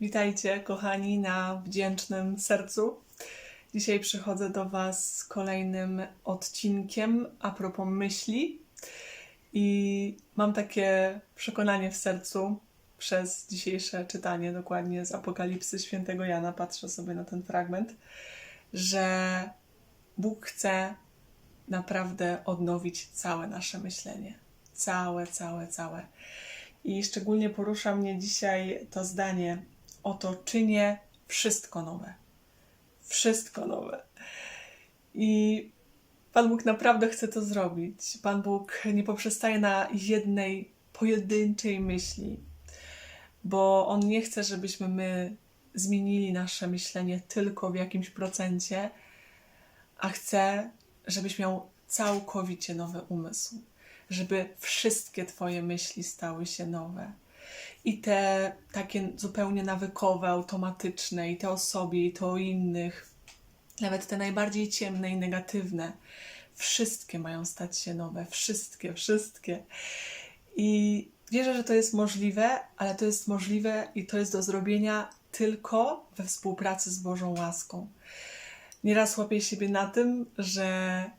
Witajcie, kochani, na wdzięcznym sercu. Dzisiaj przychodzę do Was z kolejnym odcinkiem a propos myśli. I mam takie przekonanie w sercu przez dzisiejsze czytanie, dokładnie z Apokalipsy Świętego Jana, patrzę sobie na ten fragment, że Bóg chce naprawdę odnowić całe nasze myślenie. Całe, całe, całe. I szczególnie porusza mnie dzisiaj to zdanie: Oto czynię wszystko nowe. Wszystko nowe. I Pan Bóg naprawdę chce to zrobić. Pan Bóg nie poprzestaje na jednej pojedynczej myśli, bo On nie chce, żebyśmy my zmienili nasze myślenie tylko w jakimś procencie, a chce, żebyś miał całkowicie nowy umysł, żeby wszystkie Twoje myśli stały się nowe. I te takie zupełnie nawykowe, automatyczne, i te o sobie, i te o innych, nawet te najbardziej ciemne i negatywne, wszystkie mają stać się nowe. Wszystkie, wszystkie. I wierzę, że to jest możliwe, ale to jest możliwe i to jest do zrobienia tylko we współpracy z Bożą łaską. Nieraz łapię siebie na tym, że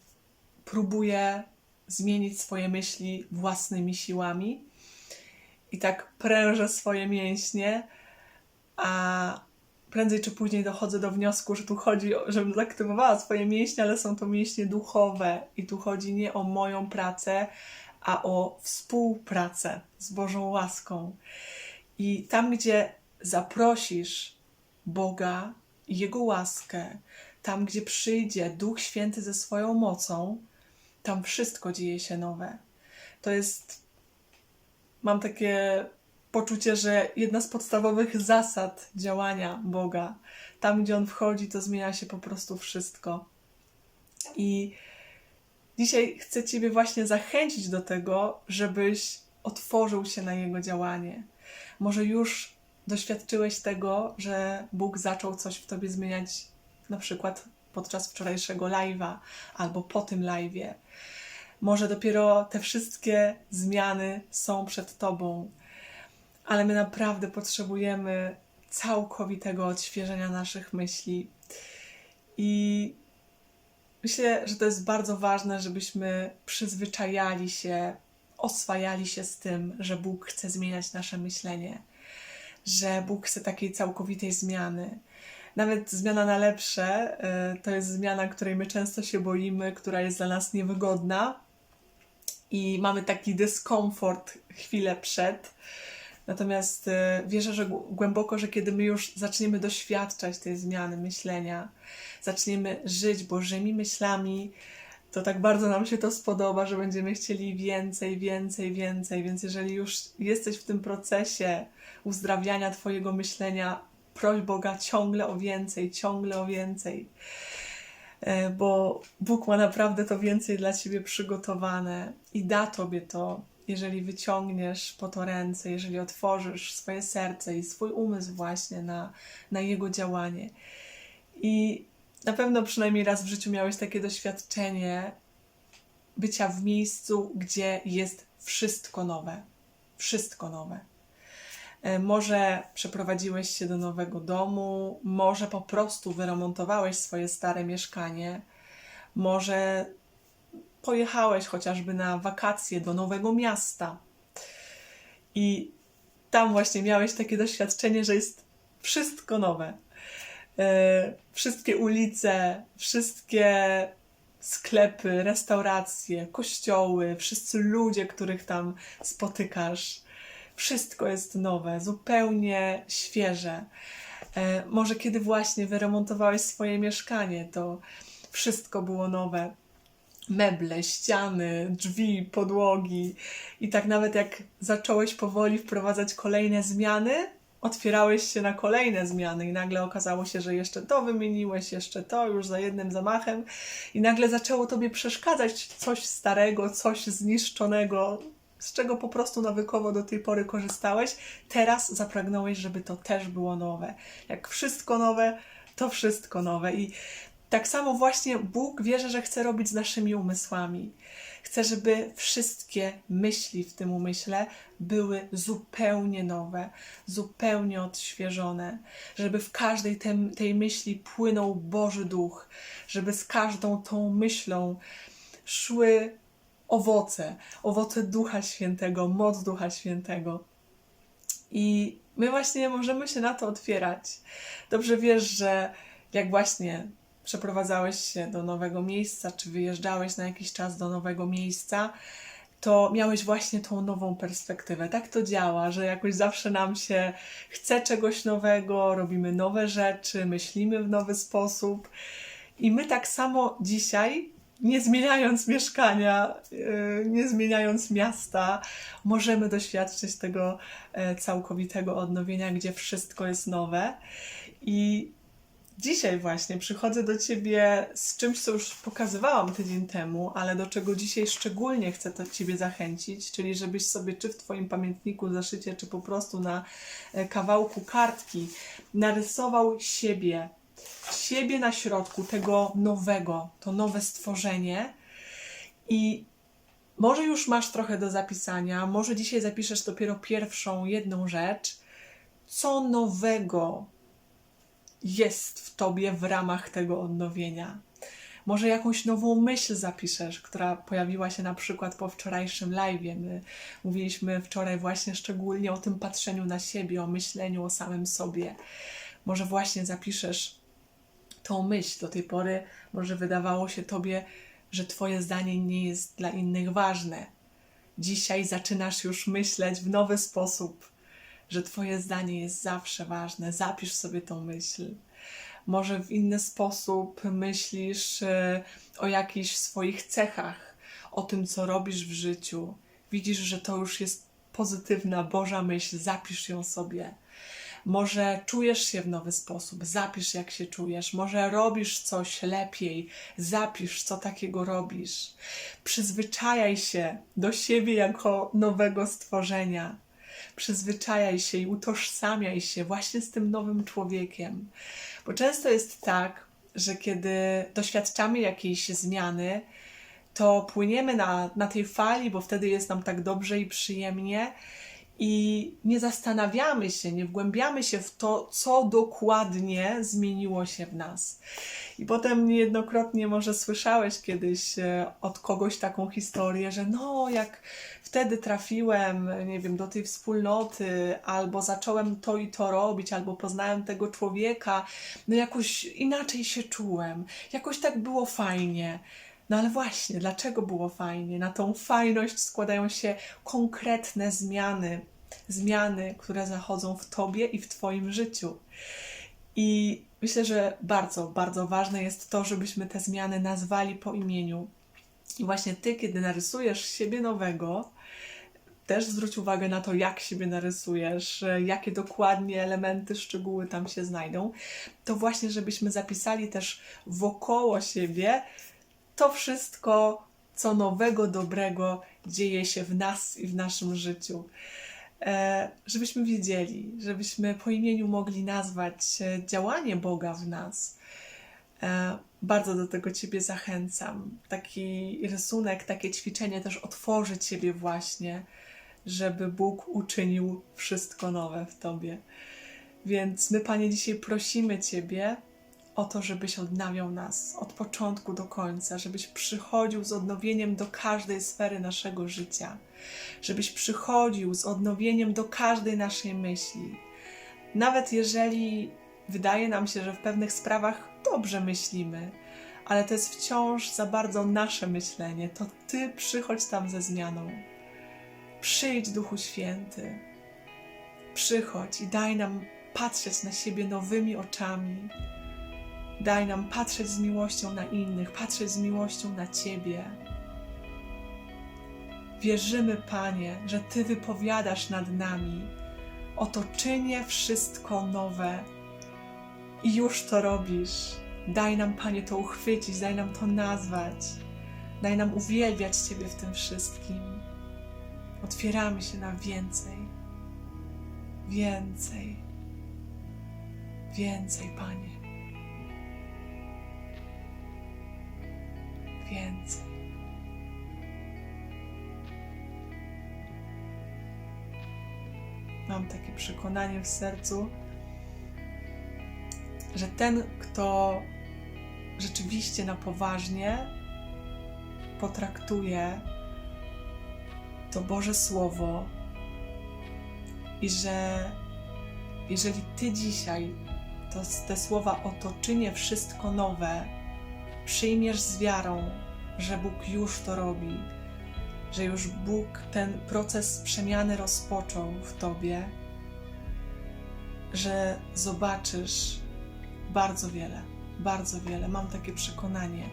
próbuję zmienić swoje myśli własnymi siłami i tak prężę swoje mięśnie, a prędzej czy później dochodzę do wniosku, że tu chodzi, żebym zaktywowała swoje mięśnie, ale są to mięśnie duchowe i tu chodzi nie o moją pracę, a o współpracę z Bożą łaską. I tam, gdzie zaprosisz Boga i Jego łaskę, tam, gdzie przyjdzie Duch Święty ze swoją mocą, tam wszystko dzieje się nowe. To jest, mam takie poczucie, że jedna z podstawowych zasad działania Boga. Tam, gdzie On wchodzi, to zmienia się po prostu wszystko. I dzisiaj chcę Ciebie właśnie zachęcić do tego, żebyś otworzył się na Jego działanie. Może już doświadczyłeś tego, że Bóg zaczął coś w Tobie zmieniać, na przykład podczas wczorajszego live'a albo po tym live'ie. Może dopiero te wszystkie zmiany są przed Tobą, ale my naprawdę potrzebujemy całkowitego odświeżenia naszych myśli. I myślę, że to jest bardzo ważne, żebyśmy przyzwyczajali się, oswajali się z tym, że Bóg chce zmieniać nasze myślenie, że Bóg chce takiej całkowitej zmiany. Nawet zmiana na lepsze y, to jest zmiana, której my często się boimy, która jest dla nas niewygodna i mamy taki dyskomfort chwilę przed. Natomiast y, wierzę, że głę- głęboko, że kiedy my już zaczniemy doświadczać tej zmiany myślenia, zaczniemy żyć Bożymi myślami, to tak bardzo nam się to spodoba, że będziemy chcieli więcej, więcej, więcej. Więc jeżeli już jesteś w tym procesie uzdrawiania Twojego myślenia, proś Boga ciągle o więcej, ciągle o więcej. E, Bo Bóg ma naprawdę to więcej dla Ciebie przygotowane i da Tobie to, jeżeli wyciągniesz po to ręce, jeżeli otworzysz swoje serce i swój umysł właśnie na, na Jego działanie. I na pewno przynajmniej raz w życiu miałeś takie doświadczenie bycia w miejscu, gdzie jest wszystko nowe. Wszystko nowe. E, Może przeprowadziłeś się do nowego domu, może po prostu wyremontowałeś swoje stare mieszkanie, może pojechałeś chociażby na wakacje do nowego miasta i tam właśnie miałeś takie doświadczenie, że jest wszystko nowe. E, Wszystkie ulice, wszystkie sklepy, restauracje, kościoły, wszyscy ludzie, których tam spotykasz. Wszystko jest nowe, zupełnie świeże. E, Może kiedy właśnie wyremontowałeś swoje mieszkanie, to wszystko było nowe. Meble, ściany, drzwi, podłogi. I tak nawet jak zacząłeś powoli wprowadzać kolejne zmiany, otwierałeś się na kolejne zmiany i nagle okazało się, że jeszcze to wymieniłeś, jeszcze to już za jednym zamachem i nagle zaczęło tobie przeszkadzać coś starego, coś zniszczonego, z czego po prostu nawykowo do tej pory korzystałeś. Teraz zapragnąłeś, żeby to też było nowe. Jak wszystko nowe, to wszystko nowe i tak samo właśnie Bóg wierzy, że chce robić z naszymi umysłami. Chcę, żeby wszystkie myśli w tym umyśle były zupełnie nowe, zupełnie odświeżone, żeby w każdej tem, tej myśli płynął Boży Duch, żeby z każdą tą myślą szły owoce, owoce Ducha Świętego, moc Ducha Świętego. I my właśnie możemy się na to otwierać. Dobrze wiesz, że jak właśnie przeprowadzałeś się do nowego miejsca, czy wyjeżdżałeś na jakiś czas do nowego miejsca, to miałeś właśnie tą nową perspektywę. Tak to działa, że jakoś zawsze nam się chce czegoś nowego, robimy nowe rzeczy, myślimy w nowy sposób. I my tak samo dzisiaj, nie zmieniając mieszkania, yy, nie zmieniając miasta, możemy doświadczyć tego e, całkowitego odnowienia, gdzie wszystko jest nowe. I Dzisiaj właśnie przychodzę do Ciebie z czymś, co już pokazywałam tydzień temu, ale do czego dzisiaj szczególnie chcę to Ciebie zachęcić, czyli żebyś sobie czy w Twoim pamiętniku, zaszycie, czy po prostu na e, kawałku kartki narysował siebie, siebie na środku tego nowego, to nowe stworzenie i może już masz trochę do zapisania, może dzisiaj zapiszesz dopiero pierwszą, jedną rzecz, co nowego jest w tobie w ramach tego odnowienia. Może jakąś nową myśl zapiszesz, która pojawiła się na przykład po wczorajszym live. My mówiliśmy wczoraj właśnie szczególnie o tym patrzeniu na siebie, o myśleniu o samym sobie. Może właśnie zapiszesz tą myśl. Do tej pory może wydawało się tobie, że twoje zdanie nie jest dla innych ważne. Dzisiaj zaczynasz już myśleć w nowy sposób że Twoje zdanie jest zawsze ważne. Zapisz sobie tą myśl. Może w inny sposób myślisz e, o jakichś swoich cechach, o tym, co robisz w życiu. Widzisz, że to już jest pozytywna Boża myśl, zapisz ją sobie. Może czujesz się w nowy sposób, zapisz jak się czujesz. Może robisz coś lepiej, zapisz co takiego robisz. Przyzwyczajaj się do siebie jako nowego stworzenia przyzwyczajaj się i utożsamiaj się właśnie z tym nowym człowiekiem. Bo często jest tak, że kiedy doświadczamy jakiejś zmiany, to płyniemy na, na tej fali, bo wtedy jest nam tak dobrze i przyjemnie, i nie zastanawiamy się, nie wgłębiamy się w to, co dokładnie zmieniło się w nas. I potem niejednokrotnie może słyszałeś kiedyś e, od kogoś taką historię, że no, jak wtedy trafiłem, nie wiem, do tej wspólnoty, albo zacząłem to i to robić, albo poznałem tego człowieka, no jakoś inaczej się czułem, jakoś tak było fajnie. No ale właśnie, dlaczego było fajnie? Na tą fajność składają się konkretne zmiany, zmiany, które zachodzą w tobie i w twoim życiu. I myślę, że bardzo, bardzo ważne jest to, żebyśmy te zmiany nazwali po imieniu. I właśnie ty, kiedy narysujesz siebie nowego, też zwróć uwagę na to, jak siebie narysujesz, jakie dokładnie elementy, szczegóły tam się znajdą. To właśnie, żebyśmy zapisali też wokoło siebie to wszystko, co nowego, dobrego dzieje się w nas i w naszym życiu. E, żebyśmy wiedzieli, żebyśmy po imieniu mogli nazwać e, działanie Boga w nas. E, bardzo do tego Ciebie zachęcam. Taki rysunek, takie ćwiczenie też otworzy Ciebie właśnie, żeby Bóg uczynił wszystko nowe w Tobie. Więc my, Panie, dzisiaj prosimy Ciebie, o to, żebyś odnawiał nas od początku do końca, żebyś przychodził z odnowieniem do każdej sfery naszego życia, żebyś przychodził z odnowieniem do każdej naszej myśli. Nawet jeżeli wydaje nam się, że w pewnych sprawach dobrze myślimy, ale to jest wciąż za bardzo nasze myślenie, to Ty przychodź tam ze zmianą. Przyjdź, Duchu Święty. Przychodź i daj nam patrzeć na siebie nowymi oczami Daj nam patrzeć z miłością na innych, patrzeć z miłością na Ciebie. Wierzymy, Panie, że Ty wypowiadasz nad nami. Oto czynię wszystko nowe. I już to robisz. Daj nam, Panie, to uchwycić, daj nam to nazwać. Daj nam uwielbiać Ciebie w tym wszystkim. Otwieramy się na więcej. Więcej. Więcej, Panie. więcej. Mam takie przekonanie w sercu, że ten, kto rzeczywiście na poważnie potraktuje to Boże Słowo i że jeżeli Ty dzisiaj to, te słowa otoczynie wszystko nowe, przyjmiesz z wiarą, że Bóg już to robi, że już Bóg ten proces przemiany rozpoczął w Tobie, że zobaczysz bardzo wiele, bardzo wiele. Mam takie przekonanie.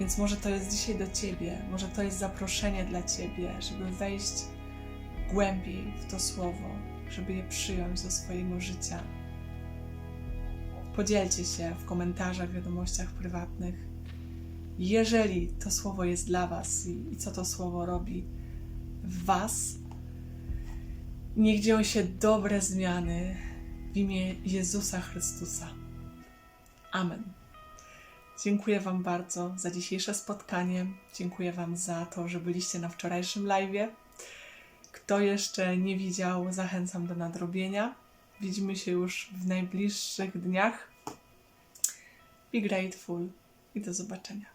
Więc może to jest dzisiaj do Ciebie, może to jest zaproszenie dla Ciebie, żeby wejść głębiej w to słowo, żeby je przyjąć do swojego życia. Podzielcie się w komentarzach, wiadomościach prywatnych, jeżeli to słowo jest dla Was i, i co to słowo robi w Was. Niech dzieją się dobre zmiany w imię Jezusa Chrystusa. Amen. Dziękuję Wam bardzo za dzisiejsze spotkanie. Dziękuję Wam za to, że byliście na wczorajszym live. Kto jeszcze nie widział, zachęcam do nadrobienia. Widzimy się już w najbliższych dniach. Be grateful i do zobaczenia.